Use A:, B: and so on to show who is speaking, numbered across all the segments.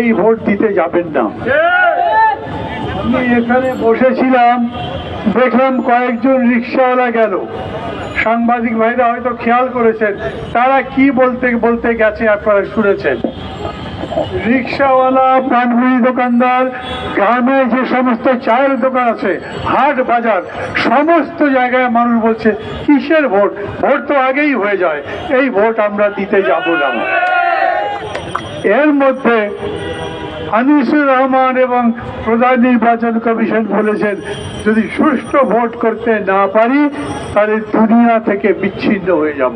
A: এই ভোট দিতে যাবেন না। আমি এখানে বসেছিলাম, দেখলাম কয়েকজন রিক্সাওয়ালা গেল। সাংবাদিক ভাইরা হয়তো খেয়াল করেছেন, তারা কি বলতে বলতে গেছে আপনারা শুনেছেন। রিক্সাওয়ালা পানপুরি দোকানদার, গ্রামে যে সমস্ত চায়ের দোকান আছে, হাট বাজার, সমস্ত জায়গায় মানুষ বলছে, কিসের ভোট? ভোট তো আগেই হয়ে যায়, এই ভোট আমরা দিতে যাব না। এর মধ্যে আনিসুর রহমান এবং প্রধান নির্বাচন কমিশন বলেছেন, যদি সুষ্ঠু ভোট করতে না পারি, তাহলে দুনিয়া থেকে বিচ্ছিন্ন হয়ে যাব।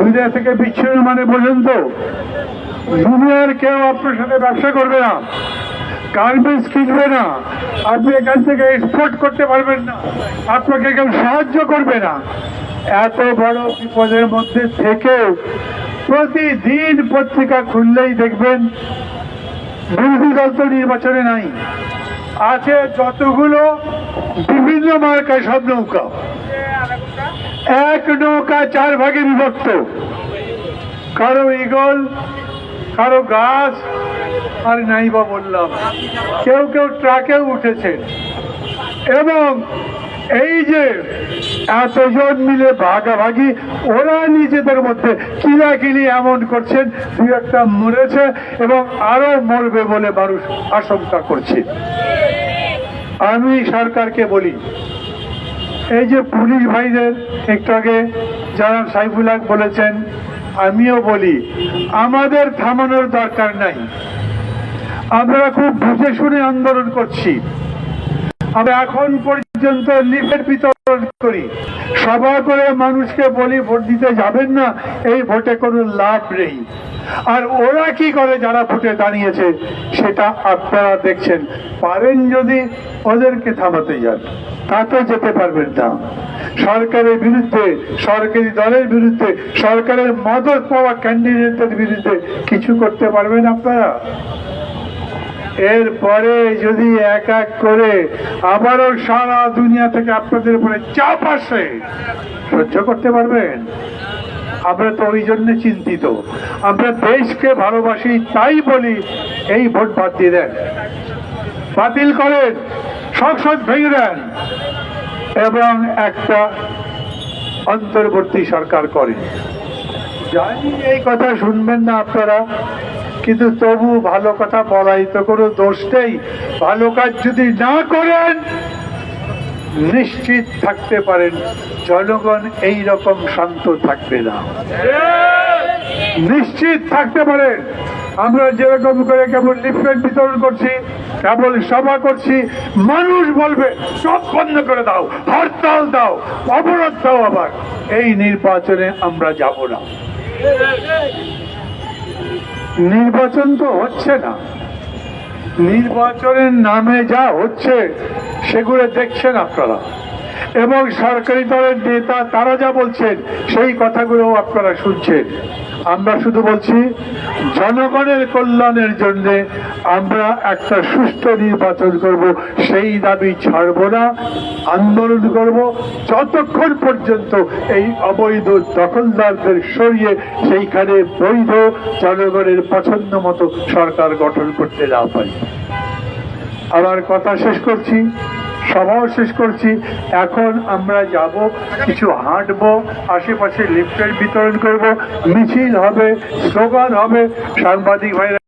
A: দুনিয়া থেকে বিচ্ছিন্ন মানে বোঝেন তো, দুনিয়ার কেউ আপনার সাথে ব্যবসা করবে না, গার্মেন্টস কিনবে না, আপনি এখান থেকে এক্সপোর্ট করতে পারবেন না, আপনাকে কেউ সাহায্য করবে না। এত বড় বিপদের মধ্যে থেকেও প্রতিদিন পত্রিকা খুললেই দেখবেন বিরোধী দল তো নির্বাচনে নাই। আছে যতগুলো বিভিন্ন মার্কায় সব নৌকা। এক নৌকা চার ভাগে বিভক্ত। কারও ইগল কারও গাছ, আর নাইবা বললাম। কেউ কেউ ট্রাকেও উঠেছে এবং এই যে এতজন মিলে ভাগাভাগি, ওরা নিজেদের মধ্যে কিলাকিলি এমন করছেন, দু একটা মরেছে এবং আরও মরবে বলে মানুষ আশঙ্কা করছে। আমি সরকারকে বলি, এই যে পুলিশ ভাইদের একটু আগে যারা সাইফুল হক বলেছেন, আমিও বলি, আমাদের থামানোর দরকার নাই। আমরা খুব বুঝে শুনে আন্দোলন করছি। আমরা এখন পর্যন্ত লিফেট বিতরণ করি। সভা করে মানুষকে বলি, ভোট দিতে যাবেন না, এই ভোটে কোনো লাভ নেই। আর ওরা কি করে যারা ভোটে দাঁড়িয়েছে, সেটা আপনারা দেখছেন। পারেন যদি ওদেরকে থামাতে যান, তাতে যেতে পারবেন না। সরকারের বিরুদ্ধে, সরকারি দলের বিরুদ্ধে, সরকারের মদত পাওয়া ক্যান্ডিডেটদের বিরুদ্ধে কিছু করতে পারবেন আপনারা? এরপরে যদি এক এক করে আবারও সারা দুনিয়া থেকে আপনাদের উপরে চাপ আসে, সহ্য করতে পারবেন? আমরা তো ওই জন্য চিন্তিত। আমরা দেশকে ভালোবাসি, তাই বলি, এই ভোট বাদ দিয়ে দেন। বাতিল করেন, সংসদ ভেঙে দেন। এবং একটা অন্তর্বর্তী সরকার করেন। জানি এই কথা শুনবেন না আপনারা। কিন্তু তবু ভালো কথা বলাই তো কোনো দোষ নেই। ভালো কাজ যদি না করেন, নিশ্চিত থাকতে পারেন। জনগণ এই রকম শান্ত থাকবে না। নিশ্চিত থাকতে পারেন। আমরা যেরকম করে কেবল লিফলেট বিতরণ করছি, কেবল সভা করছি, মানুষ বলবে, সব বন্ধ করে দাও, হরতাল দাও, অবরোধ দাও আবার। এই নির্বাচনে আমরা যাব না। নির্বাচন তো হচ্ছে না। নির্বাচনের নামে যা হচ্ছে সেগুলো দেখছেন আপনারা। এবং সরকারি দলের নেতা তারা যা বলছেন, সেই কথাগুলো আপনারা শুনছেন। আমরা শুধু বলছি, জনগণের কল্যাণের জন্য আমরা একটা সুষ্ঠু নির্বাচন করব, সেই দাবি ছাড়ব না, আন্দোলন করব, যতক্ষণ পর্যন্ত এই অবৈধ দখলদারদের সরিয়ে সেইখানে বৈধ জনগণের পছন্দ মতো সরকার গঠন করতে না পারি। আমার কথা শেষ করছি। সভাও শেষ করছি। এখন আমরা যাব, কিছু হাঁটবো, আশেপাশে লিফটের বিতরণ করব। মিছিল হবে, স্লোগান হবে, সাংবাদিক ভাইরা